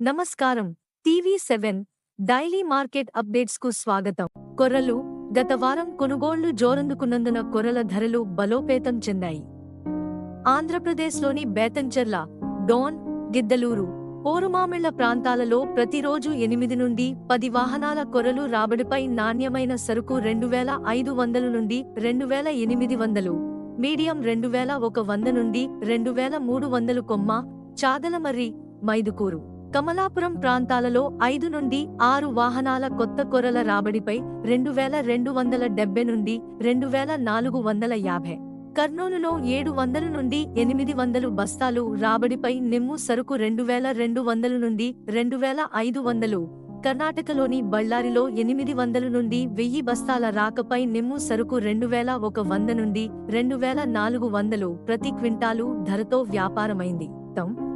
నమస్కారం. TV seven daily market అప్డేట్స్కు స్వాగతం. కొర్రలు గత వారం కొనుగోళ్ళు జోరందుకున్నందున కొర్రల ధరలు బలోపేతం చెందాయి. ఆంధ్రప్రదేశ్లోని బేతంచెర్ల డోన్ గిద్దలూరు పోరుమామిళ్ళ ప్రాంతాలలో ప్రతిరోజు ఎనిమిది నుండి పది వాహనాల కొరలు రాబడిపై నాణ్యమైన సరుకు రెండు వేల ఐదు వందలు నుండి రెండు వేల ఎనిమిది వందలు మీడియం రెండు వేల ఒక వంద నుండి రెండు వేల మూడు వందలు కొమ్మ చాదలమర్రి మైదుకూరు. కమలాపురం ప్రాంతాలలో ఐదు నుండి ఆరు వాహనాల కొత్త కొరల రాబడిపై రెండు వేల రెండు వందల డెబ్బై నుండి రెండు వేల నాలుగు వందల యాభై. కర్నూలులో ఏడు వందల నుండి ఎనిమిది వందలు బస్తాలు రాబడిపై నిమ్ము సరుకు రెండు వేల రెండు వందల నుండి రెండు వేల ఐదు వందలు. కర్ణాటకలోని బళ్ళారిలో ఎనిమిది వందల నుండి వెయ్యి బస్తాల రాకపై నిమ్ము సరుకు రెండు వేల ఒక వంద నుండి రెండు వేల నాలుగు వందలు ప్రతి క్వింటాలు ధరతో వ్యాపారమైంది. తం.